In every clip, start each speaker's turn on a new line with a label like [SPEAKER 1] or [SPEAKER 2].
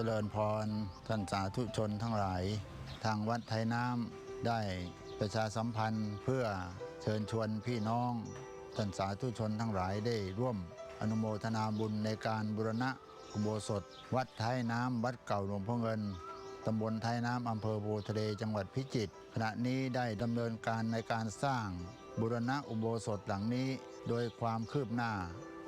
[SPEAKER 1] เจริญพร ท่านสาธุชนทั้งหลาย ทางวัดไทยน้ำได้ประชาสัมพันธ์เพื่อเชิญชวนพี่น้อง ท่านสาธุชนทั้งหลายได้ร่วมอนุโมทนาบุญในการบุรณะอุโบสถ วัดไทยน้ำวัดเก่าหลวงพ่อเงินตำบลไทยน้ำอำเภอโพทะเลจังหวัดพิจิตรขณะนี้ได้ดำเนินการในการสร้างบุรณะอุโบสถหลังนี้ โดยความคืบหน้า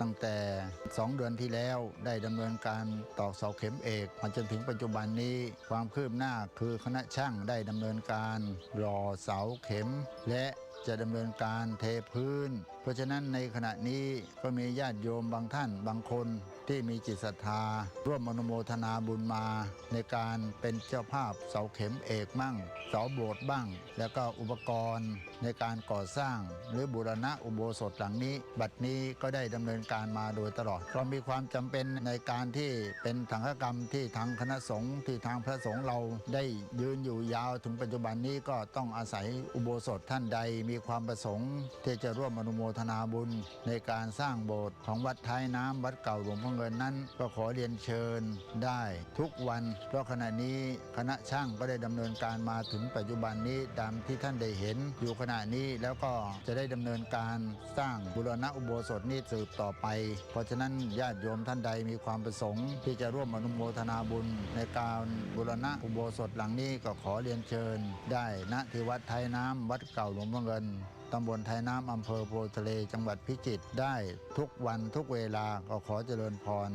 [SPEAKER 1] ตั้งแต่ 2 เดือนที่แล้วได้ดำเนินการตอกเสาเข็มเอกมาจนถึงปัจจุบันนี้ความคืบหน้าคือคณะช่างได้ดำเนินการรอเสาเข็ม และจะดำเนินการเทพื้น เพราะฉะนั้นในขณะนี้ก็มีญาติโยมบางท่านบางคน ที่มีจิตศรัทธา ร่วมอนุโมทนาบุญมา ในการเป็นเจ้าภาพเสาเข็มเอกมั่งเสาโบสถ์บ้าง แล้วก็อุปกรณ์ในการก่อสร้าง หรือบูรณะอุโบสถหลังนี้ บัดนี้ก็ได้ดำเนินการมาโดยตลอดเรามีความจำเป็นในการที่เป็นถังกรรมที่ทางคณะสงฆ์ที่ทางพระสงฆ์เราได้ยืนอยู่ยาวถึงปัจจุบันนี้ก็ต้องอาศัยอุโบสถท่านใดมีความประสงค์ที่จะร่วมอนุโมทนาบุญ ในการสร้างโบสถ์ของวัดท้ายน้ำวัดเก่าหลวงพ่อเงินนั้นก็ขอเรียนเชิญได้ทุกวัน เพราะขณะนี้คณะช่างก็ได้ดำเนินการมาถึงปัจจุบันนี้ตามที่ท่านได้เห็น อยู่ขณะนี้แล้วก็จะได้ดำเนินการสร้างบุรณะอุโบสถนี้สืบต่อไป เพราะฉะนั้นญาติโยมท่านใดมีความประสงค์ ที่จะร่วมอนุโมทนาบุญ ในการบุรณะอุโบสถหลังนี้ก็ขอเรียนเชิญ ได้ณที่วัดไทยน้ำวัดเก่าหลวงพ่อเงิน ตำบลไทยน้ำอำเภอโพทะเลจังหวัดพิจิตรได้ทุกวันทุกเวลาก็ขอเจริญพร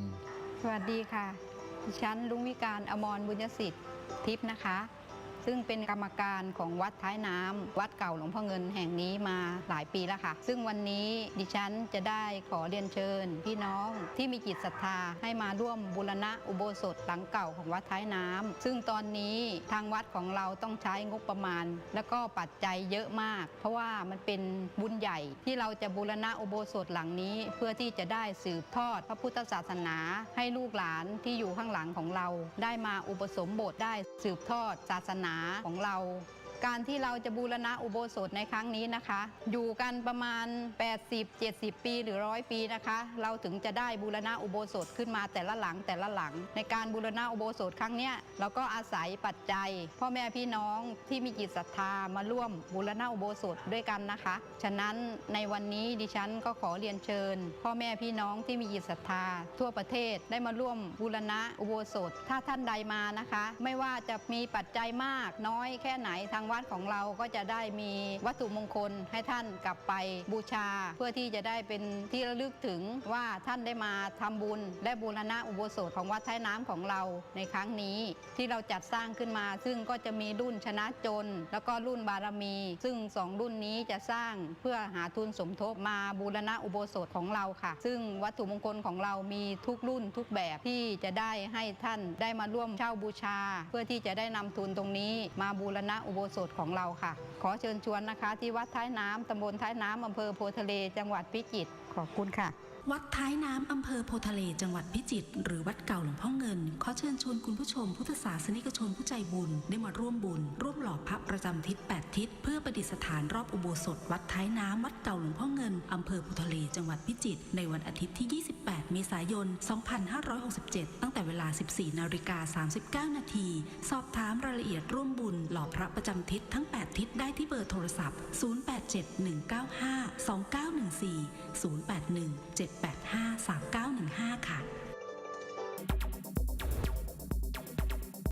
[SPEAKER 2] สวัสดีค่ะ ดิฉันลุงวิการอมรบุญยสิทธิ์ทิพย์นะคะ ซึ่งเป็นกรรมการของวัดท้ายน้ำวัดเก่าหลวงพ่อเงินแห่งนี้มาหลายปีแล้วค่ะ ซึ่งวันนี้ดิฉันจะได้ขอเรียนเชิญ พี่น้องที่มีจิตศรัทธาให้มาร่วมบูรณะอุโบสถหลังเก่าของวัดท้ายน้ำซึ่งตอนนี้ทางวัดของเราต้องใช้งบประมาณ แล้วก็ปัจจัยเยอะมาก เพราะว่ามันเป็นบุญใหญ่ที่เราจะบูรณะอุโบสถหลังนี้ เพื่อที่จะได้สืบทอดพระพุทธศาสนา ให้ลูกหลานที่อยู่ข้างหลังของเรา ได้มาอุปสมบทได้สืบทอดศาสนาของเรา การที่เราจะบูรณะอุโบสถในครั้งนี้นะคะ อยู่กันประมาณ 80 70 ปีหรือร้อยปีนะคะ เราถึงจะได้บูรณะอุโบสถขึ้นมาแต่ละหลังแต่ละหลัง ในการบูรณะอุโบสถครั้งเนี้ยเราก็อาศัยปัจจัย พ่อแม่พี่น้องที่มีจิตศรัทธามาร่วมบูรณะอุโบสถด้วยกันนะคะ ฉะนั้นในวันนี้ดิฉันก็ขอเรียนเชิญ พ่อแม่พี่น้องที่มีจิตศรัทธา ทั่วประเทศได้มาร่วมบูรณะอุโบสถ ถ้าท่านใดมานะคะ ไม่ว่าจะมีปัจจัยมากน้อยแค่ไหนทางวัดของเราก็จะได้มีวัตถุมงคลให้ท่านกลับไปบูชา เพื่อที่จะได้เป็นที่ระลึกถึงว่าท่านได้มาทำบุญ และบูรณะอุโบสถของวัดท้ายน้ำของเราในครั้งนี้ ที่เราจัดสร้างขึ้นมา ซึ่งก็จะมีรุ่นชนะจน แล้วก็รุ่นบารมี ซึ่งสองรุ่นนี้จะสร้างเพื่อหาทุนสมทบมาบูรณะอุโบสถของเราค่ะ ซึ่งวัตถุมงคลของเรามีทุกรุ่นทุกแบบที่จะได้ให้ท่านได้มาร่วมเช่าบูชา เพื่อที่จะได้นำทุนตรงนี้มาบูรณะอุโบสถของเราค่ะ ขอเชิญชวนนะคะ ที่วัดท้ายน้ำตำบลท้ายน้ำอำเภอโพทะเล จังหวัดพิจิตรขอบคุณค่ะ
[SPEAKER 3] วัดท้ายน้ำอำเภอโพทะเลจังหวัดพิจิตรหรือวัดเก่าหลวงพ่อเงิน ขอเชิญชวนคุณผู้ชม พุทธศาสนิกชนผู้ใจบุญ ได้มาร่วมบุญ ร่วมหล่อพระประจำทิศ 8 ทิศ เพื่อประดิษฐานรอบอุโบสถ วัดท้ายน้ำวัดเก่าหลวงพ่อเงินอำเภอโพทะเลจังหวัดพิจิตรในวันอาทิตย์ที่ 28 เมษายน 2567 ตั้งแต่เวลา 14 นาฬิกา 39 นาที สอบถามรายละเอียดร่วมบุญหล่อพระประจำทิศทั้ง 8 ทิศได้ที่เบอร์โทรศัพท์ 0871952914 0817 3915 ค่ะ